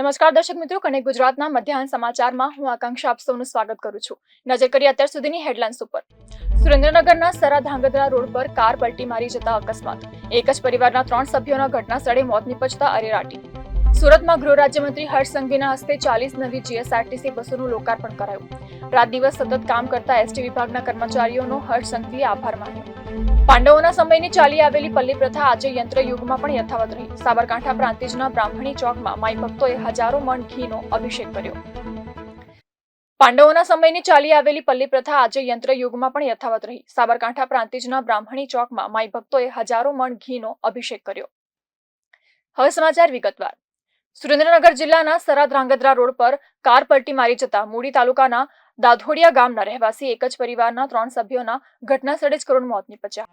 નમસ્કાર દર્શક મિત્રો કનેક્ટ ગુજરાતના મધ્યાહન સમાચારમાં હું આકાંક્ષા આપ સૌનું સ્વાગત કરું છું. નજર કરીએ અત્યાર સુધીની હેડલાઇન્સ ઉપર. સુરેન્દ્રનગરના સરા ધાંગધ્રા રોડ પર કાર પલટી મારી જતા અકસ્માત. એક જ પરિવારના ત્રણ સભ્યોના ઘટના સ્થળે મોત નીપજતા અરેરાટી. સુરતમાં ગૃહ રાજ્યમંત્રી હર્ષ સંઘવીના હસ્તે ચાલીસ નવી જીએસઆરટીસી બસોનું લોકાર્પણ કરાયું. રાત દિવસ સતત કામ કરતા એસટી વિભાગના કર્મચારીઓનો હર્ષ સંઘવીએ આભાર માન્યો. પાંડવોના સમયની ચાલી આવેલી પલ્લી પ્રથા આજે યંત્ર યુગમાં પણ યથાવત રહી. સાબરકાંઠા પ્રાંતિજના બ્રાહ્મણી ચોકમાં માઈ ભક્તોએ હજારો મણ ઘીનો અભિષેક કર્યો. પાંડવોના સમયની ચાલી આવેલી પલ્લી પ્રથા આજે યંત્ર યુગમાં પણ યથાવત રહી. સાબરકાંઠા પ્રાંતિજના બ્રાહ્મણી ચોકમાં માઈ ભક્તોએ હજારો મણ ઘીનો અભિષેક કર્યો. હવે સમાચાર વિગતવાર. સુરેન્દ્રનગર જિલ્લાના સરા રાંગદ્રા રોડ પર કાર પલટી મારી જતા મૂડી તાલુકાના દાધોડિયા ગામના રહેવાસી એક જ પરિવારના ત્રણ સભ્યોના ઘટના સ્થળે જ કરુણ મોત નીપજ્યા.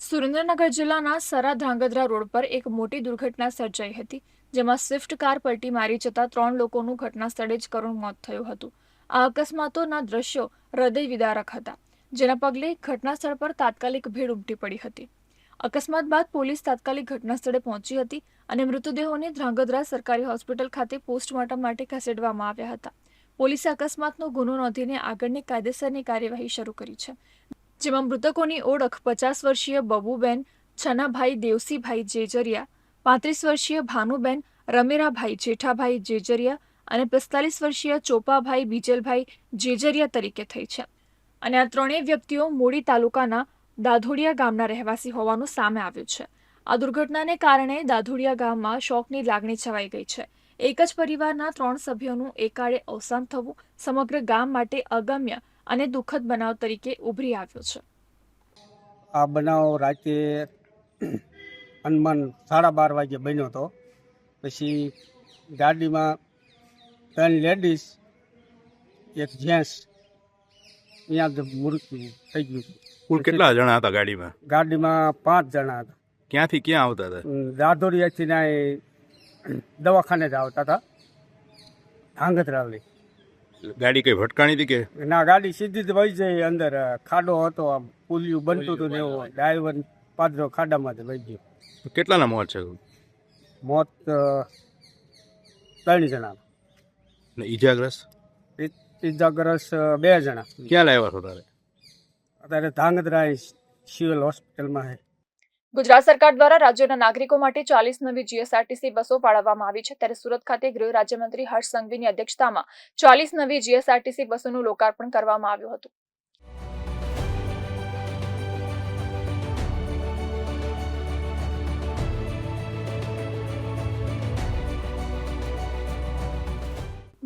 સુરેન્દ્રનગર જિલ્લાના સરા ધ્રાંગધ્રા રોડ પર એક મોટી દુર્ઘટના સર્જાઈ હતી. જેમાં સ્વિફ્ટ કાર પલટી મારી જતા ત્રણ લોકોનું ઘટના સ્થળે જ કરુણ મોત થયું હતું. આ અકસ્માતોના દ્રશ્યો હૃદય વિદારક હતા, જેના પગલે ઘટના સ્થળ પર તાત્કાલિક ભીડ ઉમટી પડી હતી. અકસ્માત બાદ પોલીસ તાત્કાલિક ઘટના સ્થળે પહોંચી હતી અને મૃતદેહોને ધ્રાંગધ્રા સરકારી હોસ્પિટલ ખાતે પોસ્ટમોર્ટમ માટે ખસેડવામાં આવ્યા હતા. પોલીસે અકસ્માતનો ગુનો નોંધીને આગળની કાયદેસરની કાર્યવાહી શરૂ કરી છે. જેમાં મૃતકોની ઓળખ પચાસ વર્ષીય બબુબેન, છનાભાઈ દેવસીભાઈ જેજરિયા પાંત્રીસ વર્ષીય ભાનુબેન, રમેરાભાઈ જેઠાભાઈ જેજરિયા અને પિસ્તાલીસ વર્ષીય ચોપાભાઈ બીજલભાઈ જેજરિયા તરીકે થઈ છે. અને આ ત્રણેય વ્યક્તિઓ મૂડી તાલુકાના દાધોડિયા ગામના રહેવાસી હોવાનું સામે આવ્યું છે. આ દુર્ઘટનાને કારણે દાધોડિયા ગામમાં શોકની લાગણી છવાઈ ગઈ છે. એક જ પરિવારના ત્રણ સભ્યોનું એકાળે અવસાન થવું સમગ્ર ગામ માટે અગમ્ય અને દુઃખદ બનાવ તરીકે ઉભરી આવ્યો છે. આ બનાવ રાતે અનુમાન સાડા બાર વાગે બન્યો હતો. પછી ગાડીમાં ત્રણ લેડીઝ એક જેન્ટ્સ અહીંયા મૃત્યુ થઈ ગયું કુલ કેટલા જણા હતા ગાડીમાં? ગાડીમાં પાંચ જણા હતા. ક્યાંથી ક્યાં આવતા હતા? દાદોરિયાથી ના દવાખાને જ આવતા હતા. ધાંગધ્રાવલી. ગાડી કઈ ભટકાણી હતી કે? ના ગાડી સીધી જ વહી જઈ અંદર ખાડો હતો આમ પુલિયું બનતું હતું ને એવું. ડ્રાઈવર પાદરો ખાડામાં જ વહી ગયો. કેટલાના મોત છે? મોત ત્રણ જણા ને ઈજાગ્રસ્ત? ઈજાગ્રસ્ત બે જણા. ક્યાં લાવ્યા છો તારે? અત્યારે ધાંગધ્રા સિવિલ હોસ્પિટલમાં છે ગુજરાત સરકાર દ્વારા રાજ્યના નાગરિકો માટે ચાલીસ નવી જીએસઆરટીસી બસો ફાળવવામાં આવી છે. ત્યારે સુરત ખાતે ગૃહ રાજ્યમંત્રી હર્ષ સંઘવીની અધ્યક્ષતામાં ચાલીસ નવી જીએસઆરટીસી બસોનું લોકાર્પણ કરવામાં આવ્યું હતું.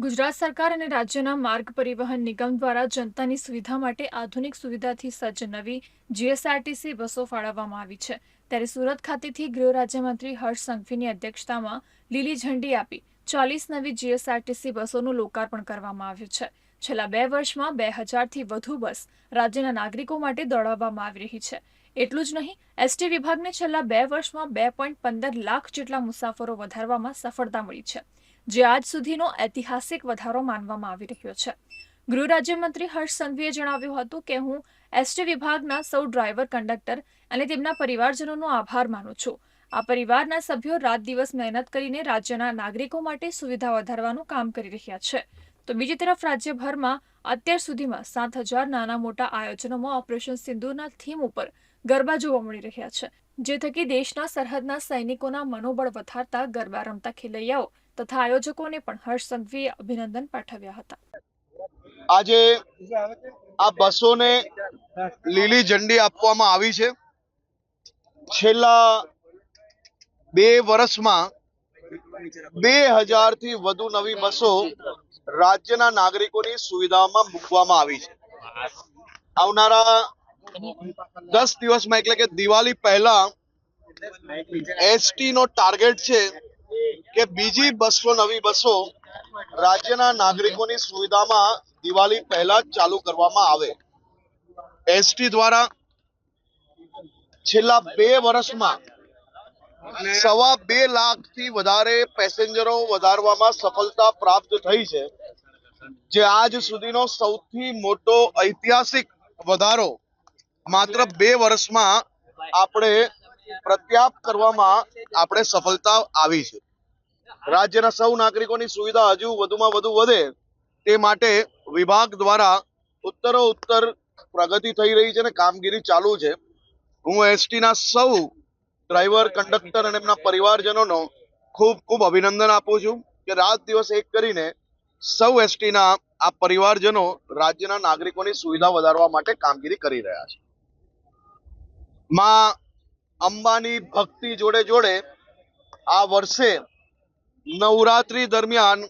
ગુજરાત સરકાર અને રાજ્યના માર્ગ પરિવહન નિગમ દ્વારા જનતાની સુવિધા માટે આધુનિક સુવિધાથી સજ્જ નવી જીએસઆરટીસી બસો ફાળવવામાં આવી છે. ત્યારે સુરત ખાતેથી ગૃહ રાજ્યમંત્રી હર્ષ સંઘવીની અધ્યક્ષતામાં લીલી ઝંડી આપી ચાલીસ નવી જીએસઆરટીસી બસોનું લોકાર્પણ કરવામાં આવ્યું છે. છેલ્લા બે વર્ષમાં બે હજારથી વધુ બસ રાજ્યના નાગરિકો માટે દોડાવવામાં આવી રહી છે. એટલું જ નહીં, એસટી વિભાગને છેલ્લા બે વર્ષમાં બે પોઈન્ટ પંદર લાખ જેટલા મુસાફરો વધારવામાં સફળતા મળી છે. જે આજ સુધીનો ઐતિહાસિક વધારો માનવામાં આવી રહ્યો છે. ગૃહ રાજ્યમંત્રી હર્ષ સંઘવીએ જણાવ્યું હતું કે, હું એસટી વિભાગના સૌ ડ્રાઈવર, કંડક્ટર અને તેમના પરિવારજનોનો આભાર માનું છું. આ પરિવારના સભ્યો રાત દિવસ મહેનત કરીને રાજ્યના નાગરિકો માટે સુવિધા વધારવાનું કામ કરી રહ્યા છે. તો બીજી તરફ રાજ્યભરમાં અત્યાર સુધીમાં સાત હજાર નાના મોટા આયોજનોમાં ઓપરેશન સિંધુના થીમ ઉપર ગરબા જોવા મળી રહ્યા છે. જે થકી દેશના સરહદના સૈનિકોના મનોબળ વધારતા ગરબા રમતા ખેલૈયાઓ તથા આયોજકોને પણ હર્ષ સંઘવીએ અભિનંદન પાઠવ્યા હતા. આજે આ બસોને લીલી ઝંડી આપવામાં આવી છે. છેલ્લા બે વર્ષમાં બે હજારથી વધુ નવી બસો રાજ્યના નાગરિકોની સુવિધામાં મૂકવામાં આવી છે. આવનારા દસ દિવસમાં એટલે કે દિવાળી પહેલા એસટી નો ટાર્ગેટ છે કે બીજી બસો, નવી બસો રાજ્યના નાગરિકોની સુવિધામાં દિવાળી પહેલા ચાલુ કરવામાં આવે. એસટી દ્વારા છેલ્લા બે વર્ષમાં સવા બે લાખથી વધારે પેસેન્જરો વધારવામાં સફળતા પ્રાપ્ત થઈ છે, જે આજ સુધીનો સૌથી મોટો ઐતિહાસિક વધારો માત્ર બે વર્ષમાં આપણે પ્રત્યાપ કરવામાં આપણે સફળતા આવી છે. રાજ્યના સૌ નાગરિકોની સુવિધા હજુ વધુમાં વધુ વધે તે માટે વિભાગ દ્વારા ઉત્તરો ઉત્તર પ્રગતિ થઈ રહી છે અને કામગીરી ચાલુ છે. હું એસટી ના સૌ ડ્રાઈવર, કંડક્ટર અને એમના પરિવારજનોનો ખૂબ ખૂબ અભિનંદન આપું છું કે રાત દિવસ એક કરીને સૌ એસટીના આ પરિવારજનો રાજ્યના નાગરિકોની સુવિધા વધારવા માટે કામગીરી કરી રહ્યા છે. માં અંબાની ભક્તિ જોડે જોડે આ વર્ષે નવરાત્રી દરમિયાન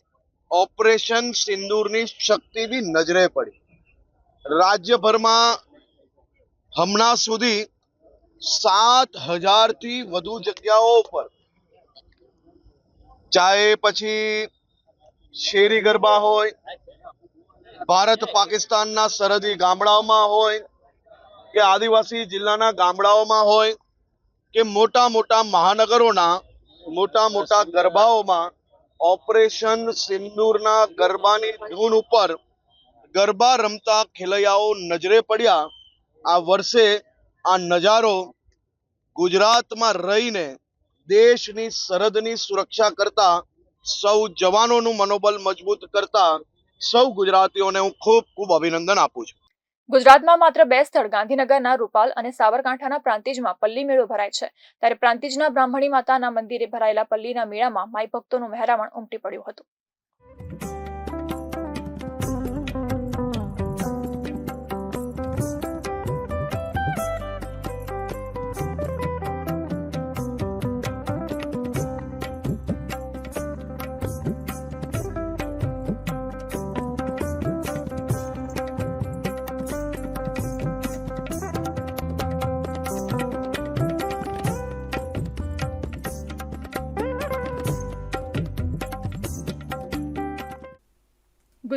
ઓપરેશન સિંદૂરની શક્તિ બી નજરે પડી. રાજ્યભરમાં હમણાં સુધી સાત હજારથી વધુ જગ્યાઓ પર ચાહે પછી શેરી ગરબા હોય, ભારત પાકિસ્તાનના સરહદી ગામડાઓમાં હોય કે આદિવાસી જિલ્લાના ગામડાઓમાં હોય કે મોટા મોટા મહાનગરોના, મોટા મોટા ગરબાઓમાં ઓપરેશન સિંદૂરના ગરબાની ધૂન ઉપર ગરબા રમતા ખેલૈયાઓ નજરે પડ્યા. આ વર્ષે આ નજારો ગુજરાતમાં રહીને દેશની સરહદની સુરક્ષા કરતા, સૌ જવાનોનું મનોબળ મજબૂત કરતા, સૌ ગુજરાતીઓને હું ખૂબ ખૂબ અભિનંદન આપું છું. ગુજરાતમાં માત્ર બે સ્થળ, ગાંધીનગરના રૂપાલ અને સાબરકાંઠાના પ્રાંતિજમાં પલ્લી મેળો ભરાય છે. ત્યારે પ્રાંતિજના બ્રાહ્મણી માતાના મંદિરે ભરાયેલા પલ્લીના મેળામાં માઈ ભક્તોનું મહેરામણ ઉમટી પડ્યું હતું.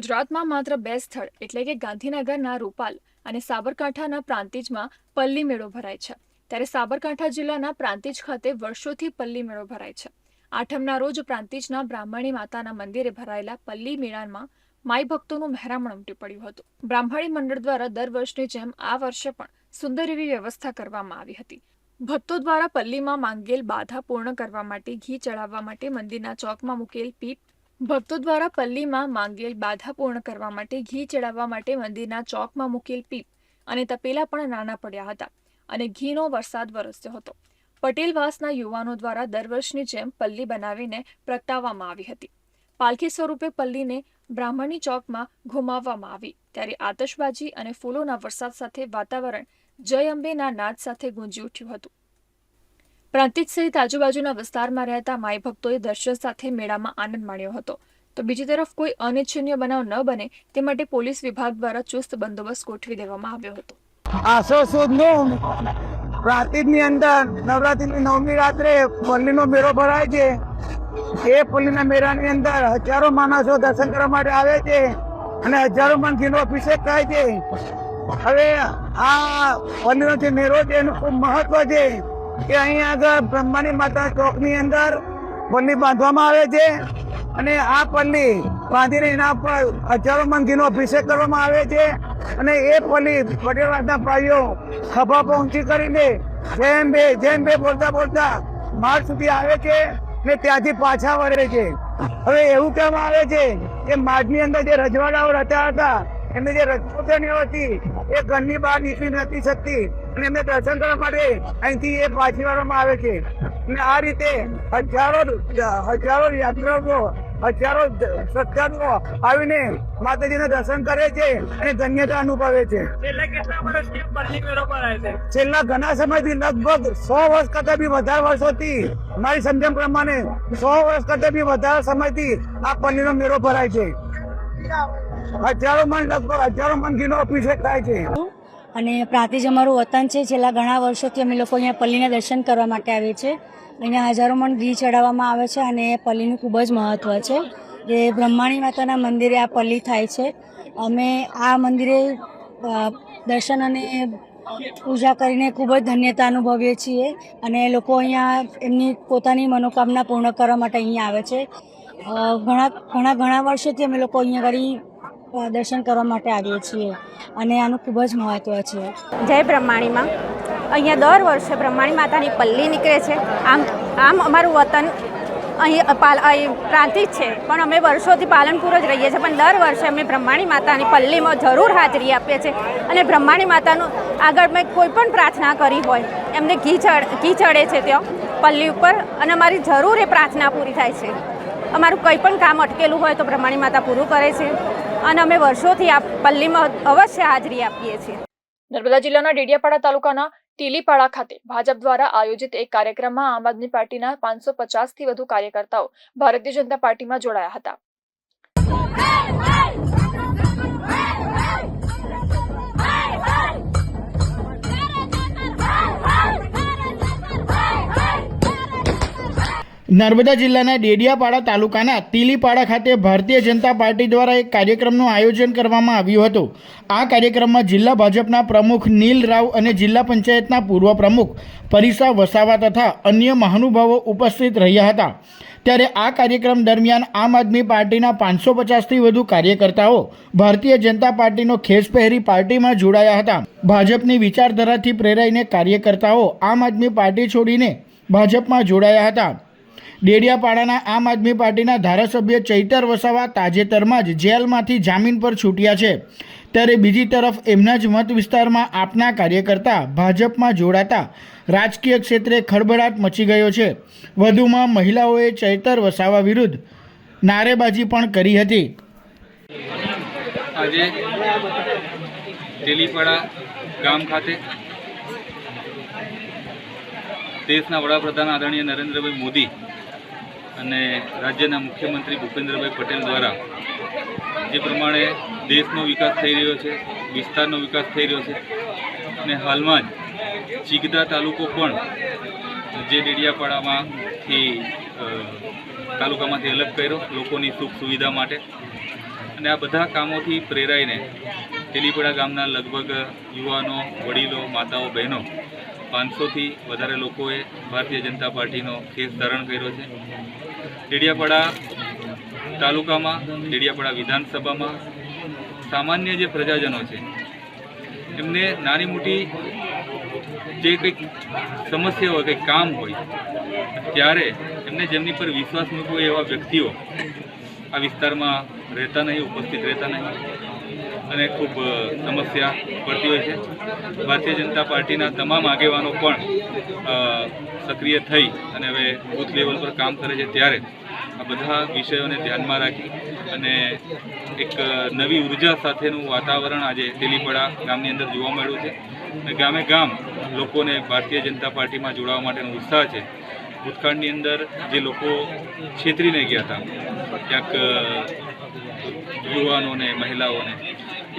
ગુજરાતમાં માત્ર બે સ્થળ, એટલે કે ગાંધીનગરના રૂપાલ અને સાબરકાંઠાના પ્રાંતિજમાં પલ્લી મેળો ભરાય છે. ત્યારે સાબરકાંઠા જિલ્લાના પ્રાંતિજ ખાતે વર્ષોથી પલ્લી મેળો ભરાય છે. આઠમના રોજ પ્રાંતિજના બ્રાહ્મણી માતાના મંદિરે ભરાયેલા પલ્લી મેળામાં માઈ ભક્તોનું મહેરામણ ઉમટી પડ્યું હતું. બ્રાહ્મણી મંડળ દ્વારા દર વર્ષની જેમ આ વર્ષે પણ સુંદર એવી વ્યવસ્થા કરવામાં આવી હતી. ભક્તો દ્વારા પલ્લીમાં માંગેલ બાધા પૂર્ણ કરવા માટે, ઘી ચડાવવા માટે મંદિરના ચોકમાં મૂકેલ પીપ ભક્તો દ્વારા પલ્લીમાં માંગેલ બાધા પૂર્ણ કરવા માટે ઘી ચડાવવા માટે મંદિરના ચોકમાં મૂકેલ પીપ અને તપેલા પણ નાના પડ્યા હતા અને ઘીનો વરસાદ વરસ્યો હતો. પટેલવાસના યુવાનો દ્વારા દર વર્ષની જેમ પલ્લી બનાવીને પ્રગટાવવામાં આવી હતી. પાલખી સ્વરૂપે પલ્લીને બ્રાહ્મણી ચોકમાં ઘુમાવવામાં આવી. ત્યારે આતશબાજી અને ફૂલોના વરસાદ સાથે વાતાવરણ જય અંબેના નાદ સાથે ગુંજી ઉઠ્યું હતું. પ્રાંતિજ સહિત આજુબાજુના વિસ્તારમાં રહેતા માઈ ભક્તોએ દર્શન સાથે મેળામાં આનંદ માણ્યો હતો. તો બીજી તરફ કોઈ અનિચ્છનીય બનાવ ન બને તે માટે પોલીસ વિભાગ દ્વારા ચુસ્ત બંદોબસ્ત ગોઠવી દેવામાં આવ્યો હતો. આસો સુદનું પ્રાંતિજની અંદર નવરાત્રીની નવમી રાત્રે પલ્લીનો મેળો ભરાય છે. એ પલ્લીના મેળાની અંદર હજારો માણસો દર્શન કરવા માટે આવે છે અને હજારો મણ ઘીનો અભિષેક થાય છે. હવે આ પલ્લીનો જે મેળો છે એનું ખૂબ મહત્વ છે. કે અહીં આગળ બ્રહ્માની માતા ચોકની અંદર પલ્લી બાંધવામાં આવે છે અને આ પલ્લી બાંધીને એના પર હજારો મંદિરનો અભિષેક કરવામાં આવે છે અને એ પલ્લી પટેલવાસના ભાઈઓ સભા પહોંચી કરીને જેમ બે જેમ બે બોલતા બોલતા માર્ગ સુધી આવે છે ને ત્યાંથી પાછા વળે છે. હવે એવું કહેવામાં આવે છે કે માર્ગની અંદર જે રજવાડાઓ રહેતા હતા એમની જે રજપૂતણીઓ હતી એ ઘરની બહાર નીકળી નથી શકતી. અને એમને દર્શન કરવા માટે અહીંથી એ પાછી વાળવામાં આવે છે. અને આ રીતે હજારો હજારો યાત્રાઓ હજારો શ્રદ્ધાળુઓ આવીને માતાજીના દર્શન કરે છે અને ધન્યતા અનુભવે છે. છેલ્લા ઘણા સમયથી લગભગ સો વર્ષ કરતા બી વધારે વર્ષોથી મારી સમજણ પ્રમાણે સો વર્ષ કરતા બી વધારે સમયથી આ પલ્લીનો મેળો ભરાય છે. હજારો મણ લગભગ હજારો મણ ઘીનો અભિષેક થાય છે. અને પ્રાતિજ અમારું વતન છે. છેલ્લા ઘણા વર્ષોથી અમે લોકો અહીંયા પલ્લીના દર્શન કરવા માટે આવીએ છીએ. અહીંયા હજારો મણ ઘી ચડાવવામાં આવે છે અને પલ્લીનું ખૂબ જ મહત્ત્વ છે. જે બ્રહ્માણી માતાના મંદિરે આ પલ્લી થાય છે. અમે આ મંદિરે દર્શન અને પૂજા કરીને ખૂબ જ ધન્યતા અનુભવીએ છીએ અને લોકો અહીંયા એમની પોતાની મનોકામના પૂર્ણ કરવા માટે અહીંયા આવે છે. ઘણા ઘણા ઘણા વર્ષોથી અમે લોકો અહીંયા અ, દર્શન કરવા માટે આવીએ છીએ અને આનું ખૂબ જ મહત્ત્વ છે. જય બ્રહ્માણીમાં. અહીંયા દર વર્ષે બ્રહ્માણી માતાની પલ્લી નીકળે છે. આમ આમ અમારું વતન અહીં પ્રાંતિજ છે. પણ અમે વર્ષોથી પાલનપુર જ રહીએ છીએ. પણ દર વર્ષે અમે બ્રહ્માણી માતાની પલ્લીમાં જરૂર હાજરી આપીએ છીએ. અને બ્રહ્માણી માતાનું આગળ મેં કોઈ પણ પ્રાર્થના કરી હોય, એમને ઘી ચડ, ઘી ચડે છે ત્યાં, પલ્લી ઉપર, અને અમારી જરૂર એ પ્રાર્થના પૂરી થાય છે. અમારું કંઈ પણ કામ અટકેલું હોય તો બ્રહ્માણી માતા પૂરું કરે છે. અને અમે વર્ષોથી આ પલ્લીમાં અવશ્ય હાજરી આપીએ છીએ. નર્મદા જિલ્લાના ડેડિયાપાડા તાલુકાના ટીલીપાડા ખાતે ભાજપ દ્વારા આયોજિત એક કાર્યક્રમમાં આમ આદમી પાર્ટીના પાંચસો પચાસથી વધુ કાર્યકર્તાઓ ભારતીય જનતા પાર્ટીમાં જોડાયા હતા. નર્મદા જિલ્લાના ડેડિયાપાડા તાલુકાના તીલીપાડા ખાતે ભારતીય જનતા પાર્ટી દ્વારા એક કાર્યક્રમનું આયોજન કરવામાં આવ્યું હતું. આ કાર્યક્રમમાં જિલ્લા ભાજપના પ્રમુખ નીલ રાવ અને જિલ્લા પંચાયતના પૂર્વ પ્રમુખ પરિસા વસાવા તથા અન્ય મહાનુભાવો ઉપસ્થિત રહ્યા હતા. ત્યારે આ કાર્યક્રમ દરમિયાન આમ આદમી પાર્ટીના પાંચસો પચાસથી વધુ કાર્યકર્તાઓ ભારતીય જનતા પાર્ટીનો ખેસ પહેરી પાર્ટીમાં જોડાયા હતા. ભાજપની વિચારધારાથી પ્રેરાઈને કાર્યકર્તાઓ આમ આદમી પાર્ટી છોડીને ભાજપમાં જોડાયા હતા. ડેડિયાપાડાના આમ આદમી પાર્ટીના ધારાસભ્ય ચૈતર વસાવા તાજેતરમાં જ જેલમાંથી જામીન પર છૂટ્યા છે. ત્યારે બીજી તરફ એમના જ મત વિસ્તારમાં આપના કાર્યકર્તા ભાજપમાં જોડાતા રાજકીય ક્ષેત્રે ખળભળાટ મચી ગયો છે. વધુમાં મહિલાઓએ ચૈતર વસાવા વિરુદ્ધ નારેબાજી પણ કરી હતી. આજે ગામ ખાતે દેશના વડાપ્રધાન આદરણીય નરેન્દ્રભાઈ મોદી અને રાજ્યના મુખ્યમંત્રી ભૂપેન્દ્રભાઈ પટેલ દ્વારા જે પ્રમાણે દેશનો વિકાસ થઈ રહ્યો છે, વિસ્તારનો વિકાસ થઈ રહ્યો છે, અને હાલમાં જ ચીગદા તાલુકો પણ જે ડેડિયાપાડામાંથી તાલુકામાંથી અલગ કર્યો લોકોની સુખ સુવિધા માટે. અને આ બધા કામોથી પ્રેરાઈને તેલીપડા ગામના લગભગ યુવાનો, વડીલો, માતાઓ, બહેનો પાંચસોથી વધારે લોકોએ ભારતીય જનતા પાર્ટીનો કેસ ધારણ કર્યો છે. ડેડિયાપાડા તાલુકામાં, ડેડિયાપાડા વિધાનસભામાં સામાન્ય જે પ્રજાજનો છે, એમને નાની મોટી જે કંઈક સમસ્યા હોય કંઈક કામ હોય, ત્યારે એમને જેમની પર વિશ્વાસ મૂકવો એવા વ્યક્તિઓ આ વિસ્તારમાં રહેતા નહીં, ઉપસ્થિત રહેતા નહીં. અને ખૂબ સમસ્યા પડતી હોય છે. ભારતીય જનતા પાર્ટીના તમામ આગેવાનો પણ સક્રિય થઈ અને હવે બૂથ લેવલ પર કામ કરે છે ત્યારે આ બધા વિષયોને ધ્યાનમાં રાખી અને એક નવી ઊર્જા સાથેનું વાતાવરણ આજે તેલીપડા ગામની અંદર જોવા મળ્યું છે. અને ગામે ગામ લોકોને ભારતીય જનતા પાર્ટીમાં જોડાવા માટેનો ઉત્સાહ છે. ભૂતકાળની અંદર જે લોકો છેતરીને ગયા હતા, ક્યાંક યુવાનોને, મહિલાઓને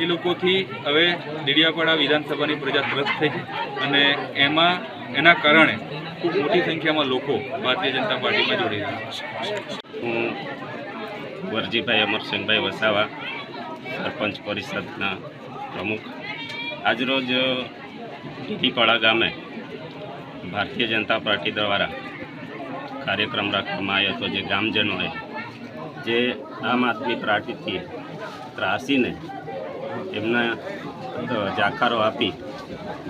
એ લોકોથી હવે ડેડિયાપાડા વિધાનસભાની પ્રજા ત્રસ્ત થઈ છે અને એમાં, એના કારણે ખૂબ મોટી સંખ્યામાં લોકો ભારતીય જનતા પાર્ટીમાં જોડી રહ્યા હું વરજીભાઈ અમરસિંહભાઈ વસાવા, સરપંચ પરિષદના પ્રમુખ. આજરોજ ટીટીપાડા ગામે ભારતીય જનતા પાર્ટી દ્વારા કાર્યક્રમ રાખવામાં આવ્યો હતો, જે ગામજનોએ, જે આમ આદમી પાર્ટીથી ત્રાસીને એમના જાકારો આપી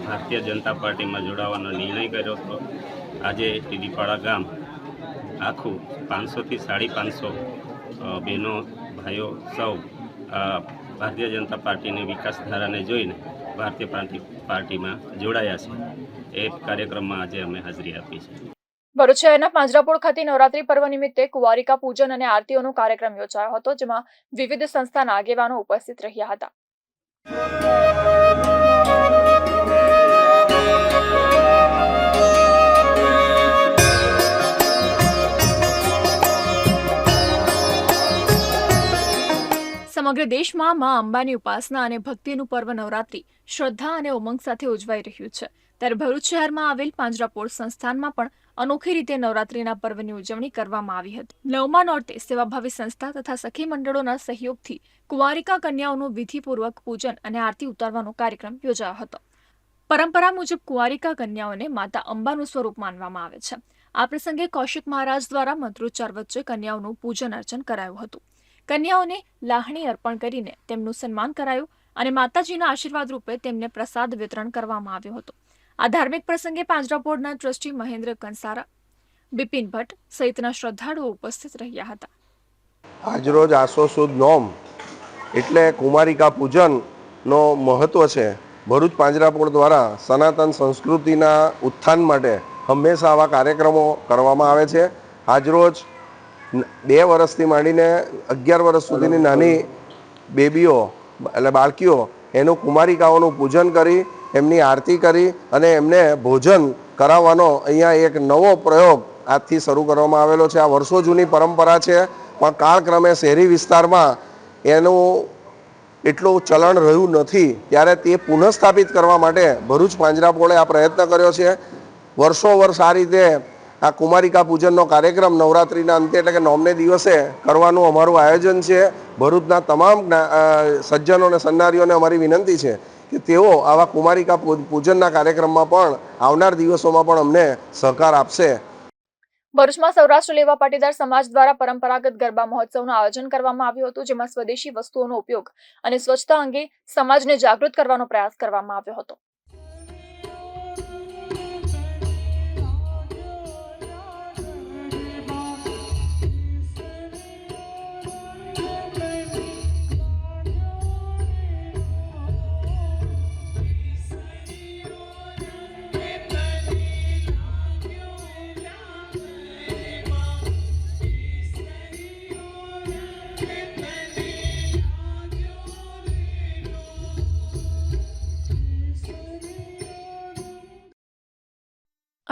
ભારતીય જનતા પાર્ટીમાં જોડાવાનો નિર્ણય કર્યો હતો. આજે ટીડીપાડા ગામ આખું પાંચસોથી સાડી પાંચસો બહેનો, ભાઈઓ સૌ ભારતીય જનતા પાર્ટીની વિકાસધારાને જોઈને ભારતીય પાર્ટી પાર્ટીમાં જોડાયા છે. એ કાર્યક્રમમાં આજે અમે હાજરી આપી છે. ભરૂચ શહેરના પાંજરાપોળ ખાતે નવરાત્રી પર્વ નિમિત્તે કુવારિકા પૂજન અને આરતીઓનો કાર્યક્રમ યોજાયો હતો, જેમાં વિવિધ સંસ્થાના આગેવાનો ઉપસ્થિત રહ્યા હતા. સમગ્ર દેશમાં મા અંબાની ઉપાસના અને ભક્તિનું પર્વ નવરાત્રી શ્રદ્ધા અને ઉમંગ સાથે ઉજવાઈ રહ્યું છે. ત્યારે ભરૂચ શહેરમાં આવેલ પાંજરાપોળ સંસ્થાનમાં પણ અનોખી રીતે નવરાત્રીના પર્વની ઉજવણી કરવામાં આવી હતી. નવમા નોર્તે સેવાભાવી સંસ્થા તથા સખી મંડળોના સહયોગથી કુંવારિકા કન્યાઓનું વિધિપૂર્વક પૂજન અને આરતી ઉતારવાનો કાર્યક્રમ યોજાયો હતો. પરંપરા મુજબ કુંવારિકા કન્યાઓને માતા અંબાનું સ્વરૂપ માનવામાં આવે છે. આ પ્રસંગે કૌશિક મહારાજ દ્વારા મંત્રોચ્ચાર વચ્ચે કન્યાઓનું પૂજન અર્ચન કરાયું હતું. કન્યાઓને લાહણી અર્પણ કરીને તેમનું સન્માન કરાયું અને માતાજીના આશીર્વાદ રૂપે તેમને પ્રસાદ વિતરણ કરવામાં આવ્યો હતો. આ ધાર્મિક પ્રસંગે પાંજરાપોળના ટ્રસ્ટી મહેન્દ્ર કંસારા, બિપિન ભટ્ટ સહિતના શ્રદ્ધાળુઓ ઉપસ્થિત રહ્યા હતા. આજરોજ આસો સુદ નોમ એટલે કુમારિકા પૂજનનો મહત્વ છે. ભરૂચ પાંજરાપોળ દ્વારા સનાતન સંસ્કૃતિના ઉત્થાન માટે હંમેશા આવા કાર્યક્રમો કરવામાં આવે છે. આજરોજ બે વર્ષથી માંડીને અગિયાર વર્ષ સુધીની નાની બેબીઓ એટલે બાળકીઓ એનું કુમારિકાઓનું પૂજન કરી એમની આરતી કરી અને એમને ભોજન કરાવવાનો અહીંયા એક નવો પ્રયોગ આજથી શરૂ કરવામાં આવેલો છે. આ વર્ષો જૂની પરંપરા છે, પણ કાળક્રમે શહેરી વિસ્તારમાં એનું એટલું ચલણ રહ્યું નથી ત્યારે તે પુનઃસ્થાપિત કરવા માટે ભરૂચ પાંજરાપોળે આ પ્રયત્ન કર્યો છે. વર્ષો વર્ષ આ રીતે આ કુમારિકા પૂજનનો કાર્યક્રમ નવરાત્રિના અંતે એટલે કે નોમને દિવસે કરવાનું અમારું આયોજન છે. ભરૂચના તમામ સજ્જનો અને સન્નારીઓને અમારી વિનંતી છે. કે તેઓ આવા કુમારિકા પૂજનના કાર્યક્રમમાં પણ આવનાર દિવસોમાં પણ અમને સહકાર આપશે. ભરૂચમાં સૌરાષ્ટ્ર લેવા પાટીદાર સમાજ દ્વારા પરંપરાગત ગરબા મહોત્સવનું આયોજન કરવામાં આવ્યું હતું, જેમાં સ્વદેશી વસ્તુઓનો ઉપયોગ અને સ્વચ્છતા અંગે સમાજને જાગૃત કરવાનો પ્રયાસ કરવામાં આવ્યો હતો.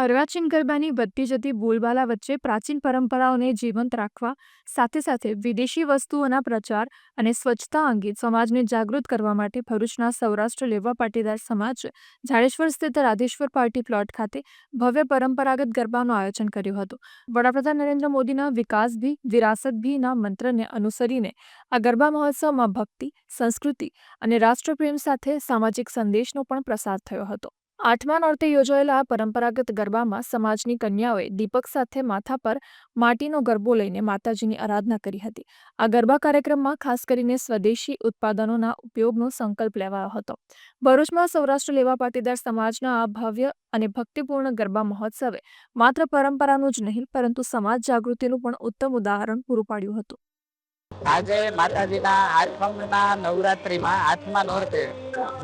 અર્વાચીન ગરબાની વધતી જતી બોલબાલા વચ્ચે પ્રાચીન પરંપરાઓને જીવંત રાખવા, સાથે સાથે વિદેશી વસ્તુઓના પ્રચાર અને સ્વચ્છતા અંગે સમાજને જાગૃત કરવા માટે ભરૂચના સૌરાષ્ટ્ર લેવા પાટીદાર સમાજ, જાડેશ્વર સ્થિત રાધેશ્વર પાર્ટી પ્લોટ ખાતે ભવ્ય પરંપરાગત ગરબાનું આયોજન કર્યું હતું. વડાપ્રધાન નરેન્દ્ર મોદીના વિકાસ ભી, વિરાસત ભીના મંત્રને અનુસરીને આ ગરબા મહોત્સવમાં ભક્તિ, સંસ્કૃતિ અને રાષ્ટ્રપ્રેમ સાથે સામાજિક સંદેશનો પણ પ્રસાર થયો હતો. આઠમા નોરતે યોજાયેલા આ પરંપરાગત ગરબામાં સમાજની કન્યાઓએ દીપક સાથે માથા પર માટીનો ગરબો લઈને માતાજીની આરાધના કરી હતી. આ ગરબા કાર્યક્રમમાં ખાસ કરીને સ્વદેશી ઉત્પાદનોના ઉપયોગનો સંકલ્પ લેવાયો હતો. ભરૂચમાં સૌરાષ્ટ્ર લેવા પાટીદાર સમાજના આ ભવ્ય અને ભક્તિપૂર્ણ ગરબા મહોત્સવે માત્ર પરંપરાનું જ નહીં, પરંતુ સમાજ જાગૃતિનું પણ ઉત્તમ ઉદાહરણ પૂરું પાડ્યું હતું. આજે માતાજીના આઠમના નવરાત્રીમાં આઠમા નોરતે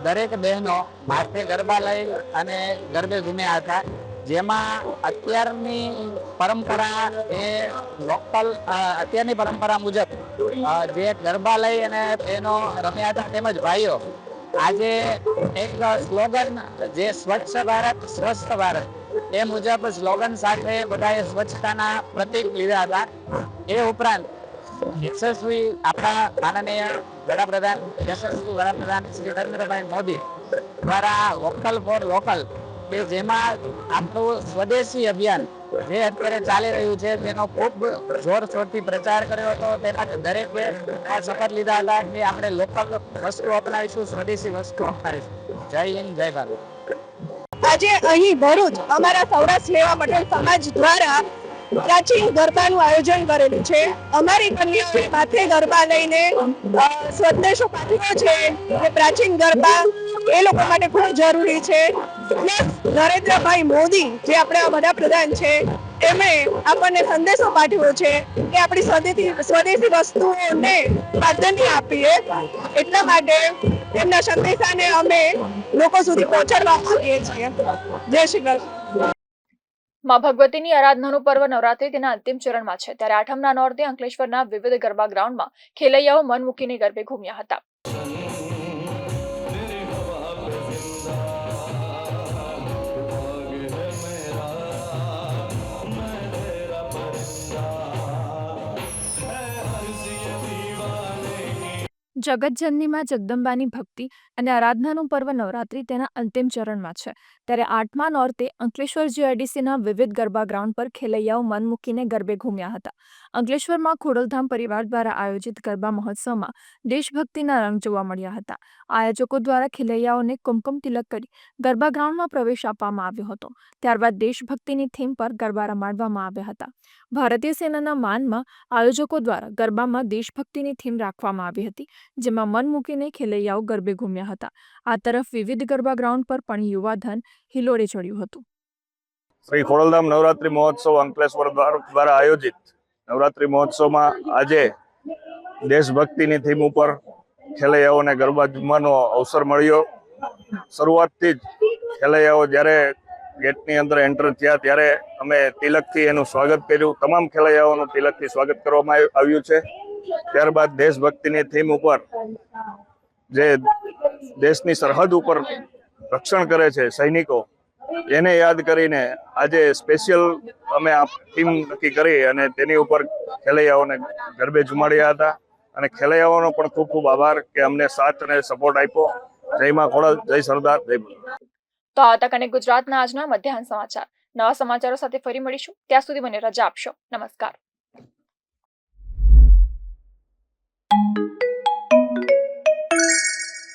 દરેક બહેનો માથે ગરબા લઈ અને ગરબે ઘૂમ્યા હતા. જેમાં અત્યારની પરંપરા એ લોકલ અત્યારની પરંપરા મુજબ જે ગરબા લઈ અને બહેનો રમ્યા હતા તેમજ ભાઈઓ, આજે એક સ્લોગન જે સ્વચ્છ ભારત સ્વસ્થ ભારત, એ મુજબ સ્લોગન સાથે બધાએ સ્વચ્છતાના પ્રતિક લીધા હતા. એ ઉપરાંત યશસ્વી આપણા માનનીય વડાપ્રધાન, યશસ્વી વડાપ્રધાન શ્રી નરેન્દ્રભાઈ મોદી દ્વારા વોકલ ફોર લોકલ, કે જેમાં આપણું સ્વદેશી અભિયાન જે અત્યારે ચાલી રહ્યું છે, તેનો ખૂબ જોરશોરથી પ્રચાર કર્યો હતો. તેના દરેકે શપથ લીધા હતા કે આપણે લોકલ વસ્તુ અપનાવીશું, સ્વદેશી વસ્તુ અપનાવીશું. જય હિન્દ, જય ભારત. આજે અહીં ભરૂચ, અમારા સૌરાષ્ટ્ર લેવા પટેલ સમાજ દ્વારા પ્રાચીન ગરબાનું આયોજન કરેલું છે. અમારી કન્યાઓ માથે ગરબા લઈને સ્વદેશો પાઠવ્યો છે જે પ્રાચીન ગરબા એ લોકો માટે ખૂબ જરૂરી છે. નરેન્દ્રભાઈ મોદી, જે આપણા વડાપ્રધાન છે, એમણે આપણને સંદેશો પાઠવ્યો છે કે આપણી સ્વદેશી સ્વદેશી વસ્તુઓને પ્રાધાન્ય આપીએ. એટલા માટે એમના સંદેશાને અમે લોકો સુધી પહોંચાડવા માંગીએ છીએ. જય શ્રી કૃષ્ણ. માં ભગવતીની આરાધનાનું પર્વ નવરાત્રી તેના અંતિમ ચરણમાં છે. ત્યારે આઠમના નોરતે અંકલેશ્વરના વિવિધ ગરબા ગ્રાઉન્ડમાં ખેલૈયાઓ મન મૂકીને ગરબે ઘૂમ્યા હતા. જગતજનનીમાં જગદંબાની ભક્તિ અને આરાધનાનું પર્વ નવરાત્રિ તેના અંતિમ ચરણમાં છે. ત્યારે આઠમા નોરતે અંકલેશ્વર જીઆઈડીસીના વિવિધ ગરબા ગ્રાઉન્ડ પર ખેલૈયાઓ મન મૂકીને ગરબે ઘૂમ્યા હતા. અંકલેશ્વરમાં ખોડલધામ પરિવાર દ્વારા આયોજિત ગરબા મહોત્સવમાં દેશભક્તિના રંગ જોવા મળ્યા હતા. આયોજકો દ્વારા ખેલૈયાઓને કુમકુમ તિલક કરી ગરબા ગ્રાઉન્ડમાં પ્રવેશ આપવામાં આવ્યો હતો. ત્યારબાદ દેશભક્તિની થીમ પર ગરબા રમાડવામાં આવ્યા હતા. ભારતીય સેનાના માનમાં આયોજકો દ્વારા ગરબામાં દેશભક્તિની થીમ રાખવામાં આવી હતી, જેમાં મન મૂકીને ખેલૈયાઓ ગરબે ઘૂમ્યા હતા. આ તરફ વિવિધ ગરબા ગ્રાઉન્ડ પર પણ યુવાધન હિલોરે ચડ્યું હતું. શ્રી ખોડલધામ નવરાત્રી મહોત્સવ અંકલેશ્વર દ્વારા આયોજિત નવરાત્રી મહોત્સવમાં આજે દેશભક્તિની થીમ ઉપર ખેલૈયાઓને ગરબા જમવાનો અવસર મળ્યો. શરૂઆતથી જ ખેલૈયાઓ જ્યારે ગેટની અંદર એન્ટર થયા ત્યારે અમે તિલકથી એનું સ્વાગત કર્યું. તમામ ખેલૈયાઓનું તિલકથી સ્વાગત કરવામાં આવ્યું છે. ત્યારબાદ દેશભક્તિની થીમ ઉપર જે દેશની સરહદ ઉપર રક્ષણ કરે છે સૈનિકો એને યાદ કરીને આજે સ્પેશિયલ અમે આ ટીમ નક્કી કરી અને તેની ઉપર ખેલૈયાઓને ગરબે ઝુમાડ્યા હતા. અને ખેલૈયાઓનો પણ ખૂબ ખૂબ આભાર કે અમને સાથ અને સપોર્ટ આપ્યો. જય માં જય સરદાર, જય તો આ તક ગુજરાતના આજના મધ્યાહન સમાચાર. નવા સમાચારો સાથે ફરી મળીશું. ત્યાં સુધી મને રજા આપશો. નમસ્કાર.